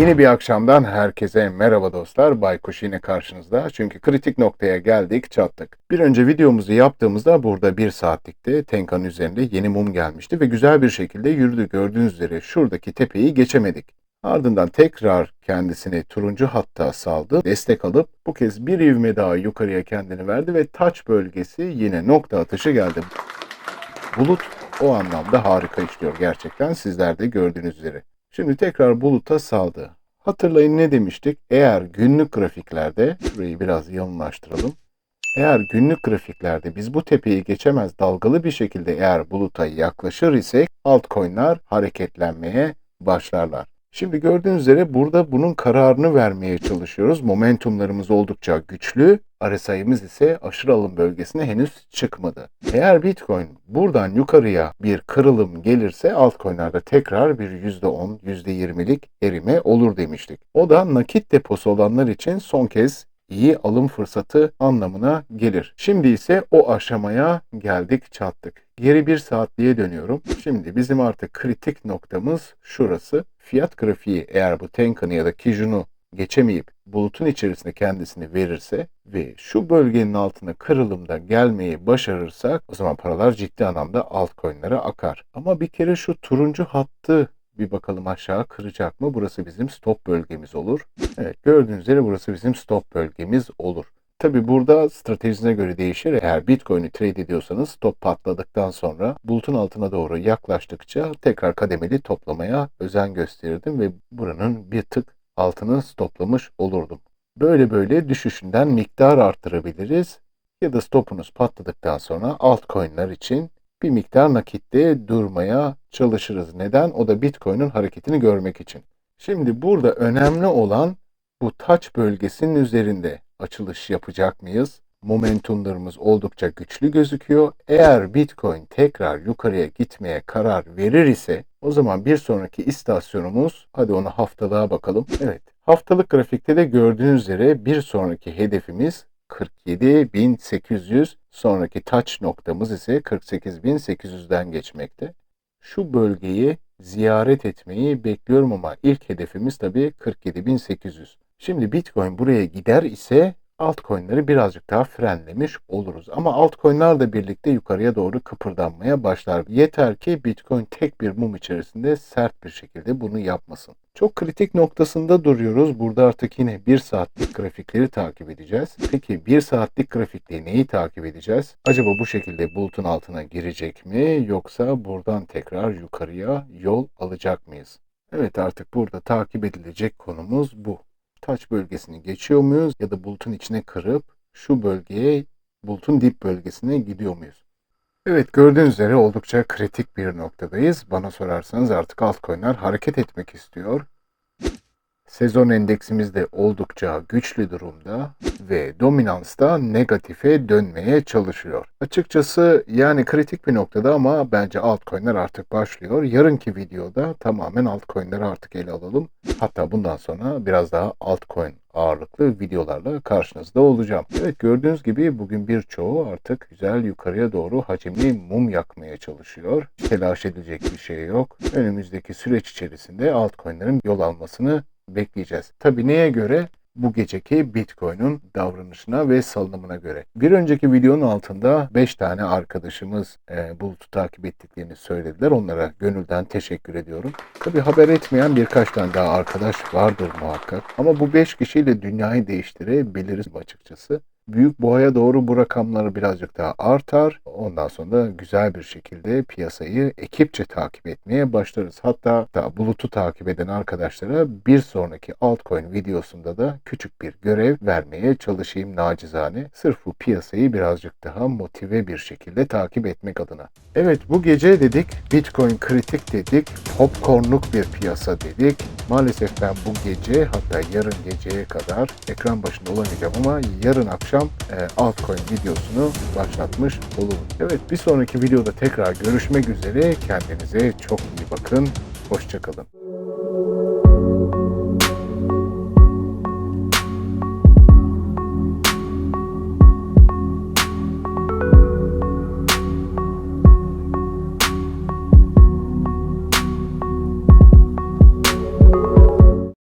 Yeni bir akşamdan herkese merhaba dostlar. Baykuş yine karşınızda. Çünkü kritik noktaya geldik, çattık. Bir önce videomuzu yaptığımızda burada bir saatlikte Tenkan'ın üzerinde yeni mum gelmişti ve güzel bir şekilde yürüdü. Gördüğünüz üzere şuradaki tepeyi geçemedik. Ardından tekrar kendisini turuncu hatta saldı. Destek alıp bu kez bir ivme daha yukarıya kendini verdi ve taç bölgesi yine nokta atışı geldi. Bulut o anlamda harika işliyor gerçekten sizler de gördüğünüz üzere. Şimdi tekrar buluta saldı. Hatırlayın ne demiştik? Eğer günlük grafiklerde, şurayı biraz yalınlaştıralım. Eğer günlük grafiklerde biz bu tepeyi geçemez dalgalı bir şekilde eğer buluta yaklaşır isek altcoin'ler hareketlenmeye başlarlar. Şimdi gördüğünüz üzere burada bunun kararını vermeye çalışıyoruz. Momentumlarımız oldukça güçlü. RSI'miz ise aşırı alım bölgesine henüz çıkmadı. Eğer Bitcoin buradan yukarıya bir kırılım gelirse altcoin'lerde tekrar bir %10, %20'lik erime olur demiştik. O da nakit deposu olanlar için son kez iyi alım fırsatı anlamına gelir. Şimdi ise o aşamaya geldik çattık. Geri bir saatliğe dönüyorum. Şimdi bizim artık kritik noktamız şurası. Fiyat grafiği eğer bu Tenkan'ı ya da Kijun'u geçemeyip bulutun içerisinde kendisini verirse ve şu bölgenin altına kırılımda gelmeyi başarırsak o zaman paralar ciddi anlamda altcoin'lere akar. Ama bir kere şu turuncu hattı bir bakalım aşağı kıracak mı? Burası bizim stop bölgemiz olur. Evet gördüğünüz üzere burası bizim stop bölgemiz olur. Tabi burada stratejisine göre değişir. Eğer Bitcoin'i trade ediyorsanız stop patladıktan sonra bulutun altına doğru yaklaştıkça tekrar kademeli toplamaya özen gösterirdim ve buranın bir tık altını stoplamış olurdum. Böyle böyle düşüşünden miktar arttırabiliriz ya da stopunuz patladıktan sonra altcoin'ler için bir miktar nakitte durmaya çalışırız. Neden? O da Bitcoin'in hareketini görmek için. Şimdi burada önemli olan bu taç bölgesinin üzerinde açılış yapacak mıyız? Momentumlarımız oldukça güçlü gözüküyor. Eğer Bitcoin tekrar yukarıya gitmeye karar verir ise o zaman bir sonraki istasyonumuz hadi onu haftalığa bakalım. Evet haftalık grafikte de gördüğünüz üzere bir sonraki hedefimiz 47.800 sonraki touch noktamız ise 48.800'den geçmekte. Şu bölgeyi ziyaret etmeyi bekliyorum ama ilk hedefimiz tabii 47.800. Şimdi Bitcoin buraya gider ise altcoin'leri birazcık daha frenlemiş oluruz. Ama altcoin'ler de birlikte yukarıya doğru kıpırdanmaya başlar. Yeter ki Bitcoin tek bir mum içerisinde sert bir şekilde bunu yapmasın. Çok kritik noktasında duruyoruz. Burada artık yine 1 saatlik grafikleri takip edeceğiz. Peki 1 saatlik grafikte neyi takip edeceğiz? Acaba bu şekilde bulutun altına girecek mi yoksa buradan tekrar yukarıya yol alacak mıyız? Evet artık burada takip edilecek konumuz bu taç bölgesini geçiyor muyuz ya da bulutun içine kırıp şu bölgeye bulutun dip bölgesine gidiyor muyuz? Evet gördüğünüz üzere oldukça kritik bir noktadayız. Bana sorarsanız artık altcoin'ler hareket etmek istiyor. Sezon endeksimiz de oldukça güçlü durumda ve dominans da negatife dönmeye çalışıyor. Açıkçası yani kritik bir noktada ama bence altcoin'ler artık başlıyor. Yarınki videoda tamamen altcoin'leri artık ele alalım. Hatta bundan sonra biraz daha altcoin ağırlıklı videolarla karşınızda olacağım. Evet gördüğünüz gibi bugün birçoğu artık güzel yukarıya doğru hacimli mum yakmaya çalışıyor. Telaş edilecek bir şey yok. Önümüzdeki süreç içerisinde altcoin'lerin yol almasını bekleyeceğiz. Tabi neye göre? bu geceki Bitcoin'un davranışına ve salınımına göre. Bir önceki videonun altında 5 tane arkadaşımız e, bulutu takip ettiklerini söylediler. Onlara gönülden teşekkür ediyorum. Tabi haber etmeyen birkaç tane daha arkadaş vardır muhakkak. Ama bu 5 kişiyle dünyayı değiştirebiliriz açıkçası büyük boğaya doğru bu rakamları birazcık daha artar. Ondan sonra güzel bir şekilde piyasayı ekipçe takip etmeye başlarız. Hatta da bulutu takip eden arkadaşlara bir sonraki altcoin videosunda da küçük bir görev vermeye çalışayım nacizane. Sırf bu piyasayı birazcık daha motive bir şekilde takip etmek adına. Evet bu gece dedik Bitcoin kritik dedik. Popcornluk bir piyasa dedik. Maalesef ben bu gece hatta yarın geceye kadar ekran başında olamayacağım ama yarın akşam e, altcoin videosunu başlatmış olurum. Evet bir sonraki videoda tekrar görüşmek üzere. Kendinize çok iyi bakın. Hoşçakalın.